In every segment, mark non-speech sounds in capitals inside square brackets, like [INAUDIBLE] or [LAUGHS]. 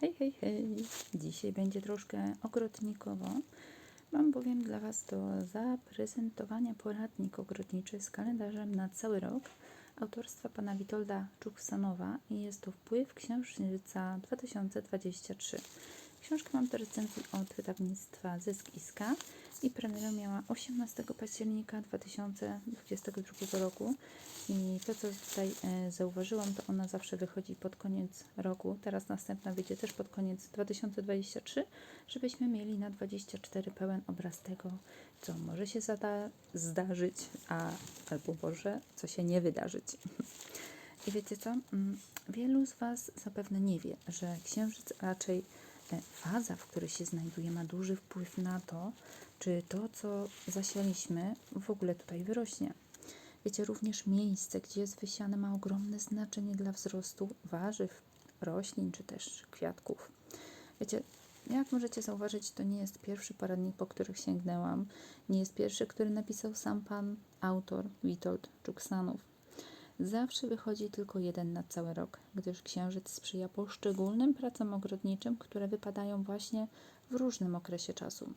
Hej, hej, hej. Dzisiaj będzie troszkę ogrodnikowo. Mam bowiem dla Was do zaprezentowania poradnik ogrodniczy z kalendarzem na cały rok autorstwa pana Witolda Czuksanowa i jest to wpływ Księżyca 2023. Książkę mam do recenzji od wydawnictwa Zysk Iska i premierę miała 18 października 2022 roku i to co tutaj e, zauważyłam to ona zawsze wychodzi pod koniec roku, teraz następna wyjdzie też pod koniec 2023, żebyśmy mieli na 24 pełen obraz tego, co może się zada, zdarzyć, a albo może co się nie wydarzyć. I wiecie co? Mm, Wielu z Was zapewne nie wie, że księżyc raczej faza, w której się znajduje, ma duży wpływ na to, czy to, co zasialiśmy, w ogóle tutaj wyrośnie. Wiecie, również miejsce, gdzie jest wysiane, ma ogromne znaczenie dla wzrostu warzyw, roślin czy też kwiatków. Wiecie, jak możecie zauważyć, to nie jest pierwszy poradnik, po których sięgnęłam. Nie jest pierwszy, który napisał sam pan autor Witold Czuksanów. Zawsze wychodzi tylko jeden na cały rok, gdyż księżyc sprzyja poszczególnym pracom ogrodniczym, które wypadają właśnie w różnym okresie czasu.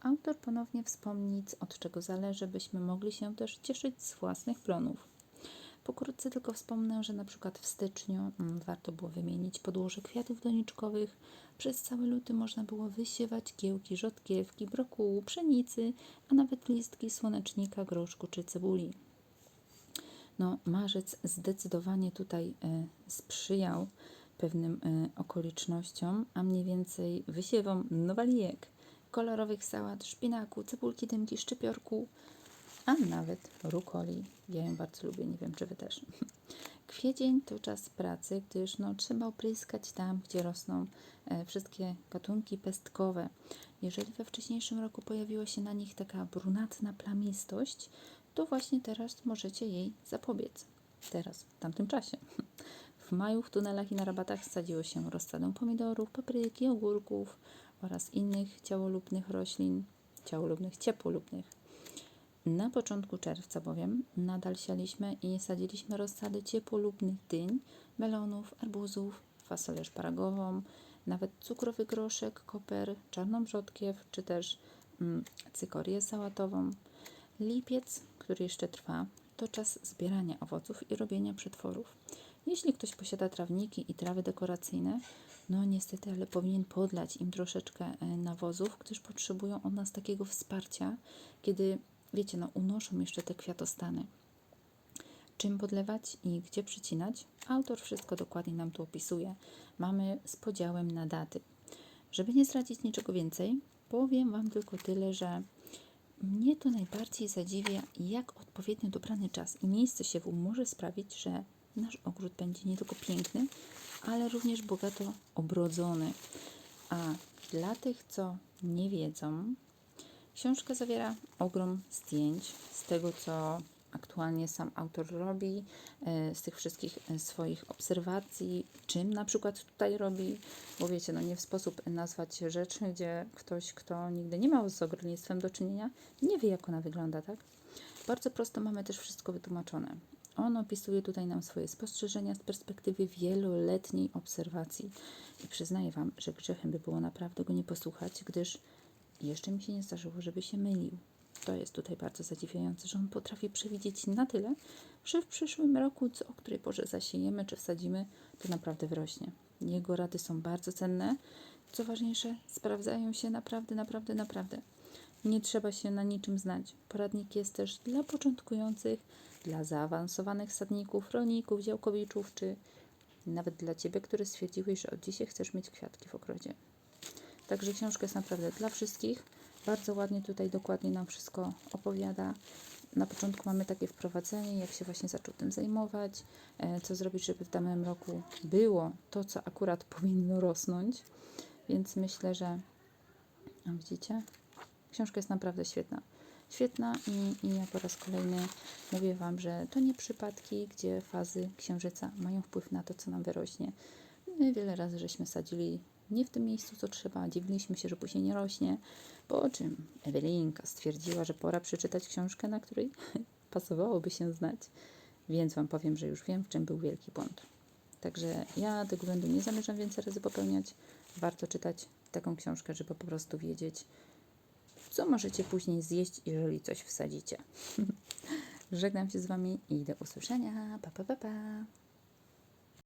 Autor ponownie wspomni, od czego zależy, byśmy mogli się też cieszyć z własnych plonów. Pokrótce tylko wspomnę, że na przykład w styczniu mm, warto było wymienić podłoże kwiatów doniczkowych. Przez cały luty można było wysiewać kiełki, rzodkiewki, brokułu, pszenicy, a nawet listki słonecznika, groszku czy cebuli. No, marzec zdecydowanie tutaj e, sprzyjał pewnym e, okolicznościom, a mniej więcej wysiewom nowalijek, kolorowych sałat, szpinaku, cebulki, dymki, szczypiorku, a nawet rukoli. Ja ją bardzo lubię, nie wiem czy Wy też. [LAUGHS] Kwiecień to czas pracy, gdyż no, trzeba opryskać tam, gdzie rosną e, wszystkie gatunki pestkowe. Jeżeli we wcześniejszym roku pojawiła się na nich taka brunatna plamistość, to właśnie teraz możecie jej zapobiec. Teraz, w tamtym czasie. W maju w tunelach i na rabatach sadziło się rozsadę pomidorów, papryki, ogórków oraz innych ciałolubnych roślin, ciałolubnych, ciepłolubnych. Na początku czerwca bowiem nadal sialiśmy i sadziliśmy rozsady ciepłolubnych dyń, melonów, arbuzów, fasolę szparagową, nawet cukrowy groszek, koper, czarną rzodkiew, czy też mm, cykorię sałatową. Lipiec, który jeszcze trwa, to czas zbierania owoców i robienia przetworów. Jeśli ktoś posiada trawniki i trawy dekoracyjne, no niestety, ale powinien podlać im troszeczkę e, nawozów, gdyż potrzebują od nas takiego wsparcia, kiedy, wiecie, no unoszą jeszcze te kwiatostany. Czym podlewać i gdzie przycinać? Autor wszystko dokładnie nam tu opisuje. Mamy z podziałem na daty. Żeby nie zdradzić niczego więcej, powiem Wam tylko tyle, że mnie to najbardziej zadziwia, jak odpowiednio dobrany czas i miejsce się może sprawić, że nasz ogród będzie nie tylko piękny, ale również bogato obrodzony. A dla tych, co nie wiedzą, książka zawiera ogrom zdjęć z tego, co aktualnie sam autor robi, e, z tych wszystkich e, swoich obserwacji, czym na przykład tutaj robi, bo wiecie, no nie w sposób nazwać rzecz, gdzie ktoś, kto nigdy nie miał z ogrodnictwem do czynienia, nie wie, jak ona wygląda, tak? Bardzo prosto mamy też wszystko wytłumaczone. On opisuje tutaj nam swoje spostrzeżenia z perspektywy wieloletniej obserwacji. I przyznaję Wam, że grzechem by było naprawdę go nie posłuchać, gdyż jeszcze mi się nie zdarzyło, żeby się mylił. To jest tutaj bardzo zadziwiające, że on potrafi przewidzieć na tyle, że w przyszłym roku, o której porze zasiejemy czy wsadzimy, to naprawdę wyrośnie. Jego rady są bardzo cenne. Co ważniejsze, sprawdzają się naprawdę, naprawdę, naprawdę. Nie trzeba się na niczym znać. Poradnik jest też dla początkujących, dla zaawansowanych sadników, rolników, działkowiczów, czy nawet dla Ciebie, który stwierdziłeś, że od dzisiaj chcesz mieć kwiatki w ogrodzie. Także książka jest naprawdę dla wszystkich. Bardzo ładnie tutaj dokładnie nam wszystko opowiada. Na początku mamy takie wprowadzenie, jak się właśnie zaczął tym zajmować, e, co zrobić, żeby w danym roku było to, co akurat [LAUGHS] powinno rosnąć. Więc myślę, że widzicie, książka jest naprawdę świetna. Świetna i, i ja po raz kolejny mówię Wam, że to nie przypadki, gdzie fazy księżyca mają wpływ na to, co nam wyrośnie. My wiele razy żeśmy sadzili nie w tym miejscu, co trzeba. Dziwiliśmy się, że później nie rośnie. Po czym Ewelinka stwierdziła, że pora przeczytać książkę, na której [LAUGHS] pasowałoby się znać, więc Wam powiem, że już wiem, w czym był wielki błąd. Także ja tego błędu nie zamierzam więcej razy popełniać. Warto czytać taką książkę, żeby po prostu wiedzieć, co możecie później zjeść, jeżeli coś wsadzicie. [LAUGHS] Żegnam się z Wami i do usłyszenia. Pa, pa, pa, pa.